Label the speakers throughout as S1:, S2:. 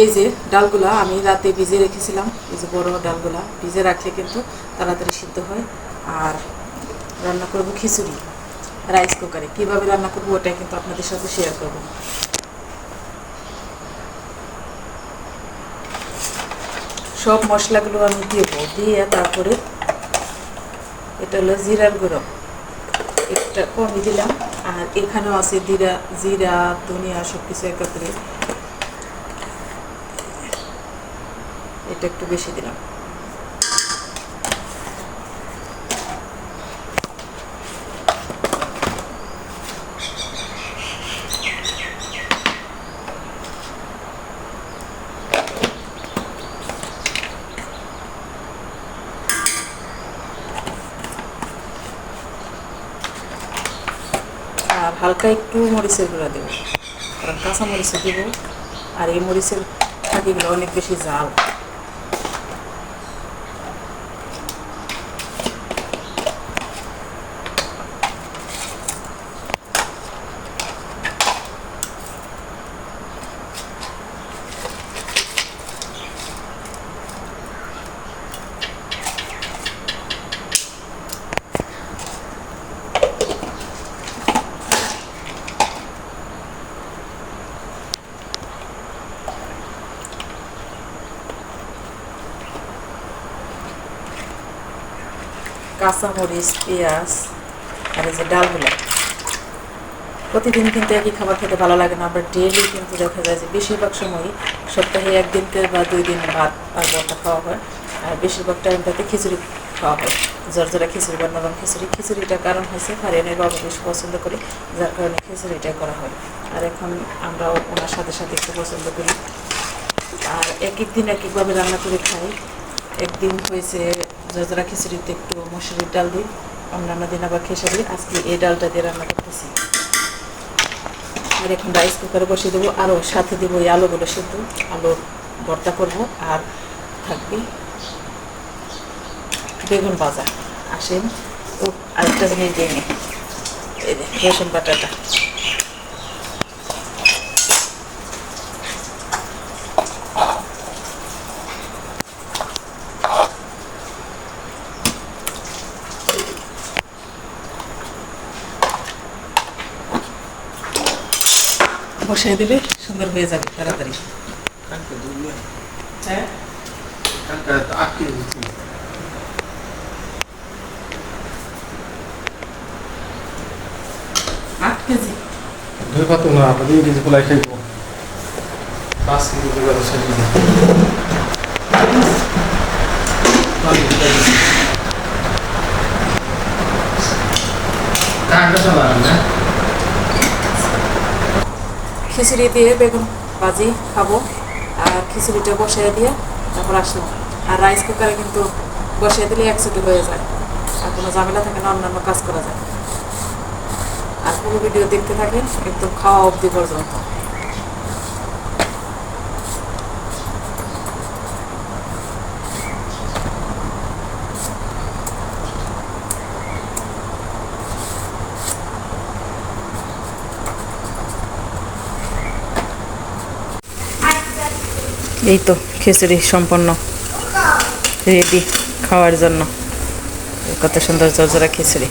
S1: এই যে ডালগুলা আমি রাতে ভিজে রেখেছিলাম, এই যে বড় ডালগুলা ভিজে রাখলে কিন্তু তাড়াতাড়ি সিদ্ধ হয়। আর রান্না করব খিচুড়ি, রাইস কুকারে। কীভাবে রান্না করব ওটাই কিন্তু আপনাদের সাথে শেয়ার করব। সব মশলাগুলো আমি দেবো, দিয়ে তারপরে এটা হলো জিরার গুঁড়ো। একটা কমই দিলাম, আর এখানেও আছে জিরা জিরা, ধনিয়া সব কিছু একত্রে এটা একটু বেশি দিলাম। হালকা একটু মরিচের গুঁড়া দেবো। কারণ কাঁচা মরিচও দেবো, আর এই মরিচের থাকিগুলো অনেক বেশি জাল কাঁচামরিচ পেঁয়াজ, আর এই যে ডালগুলো। প্রতিদিন কিন্তু একই খাবার খেতে ভালো লাগে না, আবার ডেলি কিন্তু দেখা যায় যে বেশিরভাগ সময়ই সপ্তাহে একদিনকে বা দুই দিন ভাত আর বটা খাওয়া হয়। আর বেশিরভাগ টাইমটাতে খিচুড়ি খাওয়া হয়। জর্জরা খিচুড়ি বা নরম খিচুড়ি খিচুড়িটার কারণ হয়েছে ফারিয়ানের বাবা বেশি পছন্দ করি, যার কারণে খিচুড়িটা করা হয়। আর এখন আমরাও ওনার সাথে সাথে একটু পছন্দ করি। আর এক এক দিন এক একভাবে রান্না করে খাই। একদিন হয়েছে জজরা খিচুড়িতে একটু মসুরির ডাল দিই। অন্যান্য দিন আবার খেসারি আজকে এই ডালটা দিয়ে রান্না করতেছি। আর এখন রাইস কুকারে বসিয়ে দেবো। আরও সাথে দেবো এই আলুগুলো সেদ্ধ। আলুর ভর্তা করব আর থাকবে বেগুন ভাজা। আসেন, ও আরেকটা জিনিস দিয়ে নিই এই রসুন বাটাটা। বসিয়ে দিলে সুন্দর হয়ে যাবে তাড়াতাড়ি। হ্যাঁ?
S2: কালকে তো আটকে দিচ্ছি
S1: আট কেজি?
S2: ধরে পাতো না আপনি কেজি পোলাই খাইব। পাঁচ কেজি করে আছে কাকা চালান না
S1: খিচুড়ি দিয়ে বেগুন ভাজি খাব আর খিচুড়িটা বসিয়ে দিয়ে তারপর আসলাম আর রাইস কুকারে কিন্তু বসিয়ে দিলে একচুটি হয়ে যায় আর কোনো ঝামেলা থাকে না, অন্যান্য কাজ করা যায়। আর পুরো ভিডিও দেখতে থাকেন, একদম খাওয়া অবধি পর্যন্ত। এই তো, খিচুড়ি সম্পন্ন রেডি খাওয়ার জন্য। কত সুন্দর জর্জরা খিচুড়ি।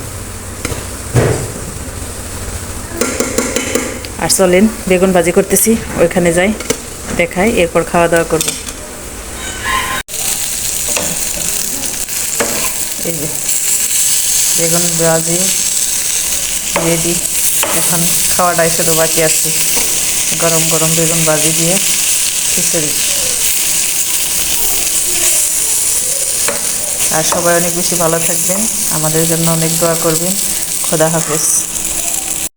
S1: আর চলেন, বেগুন ভাজি করতেছি, ওইখানে যাই, দেখাই, এরপর খাওয়া দাওয়া করব। এই যে, বেগুন ভাজি রেডি এখন খাওয়াটাই শুধু বাকি আছে। গরম গরম বেগুন ভাজি দিয়ে খিচুড়ি। আর সবাই অনেক বেশি ভালো থাকবেন। আমাদের জন্য অনেক দোয়া করবেন। খোদা হাফেজ।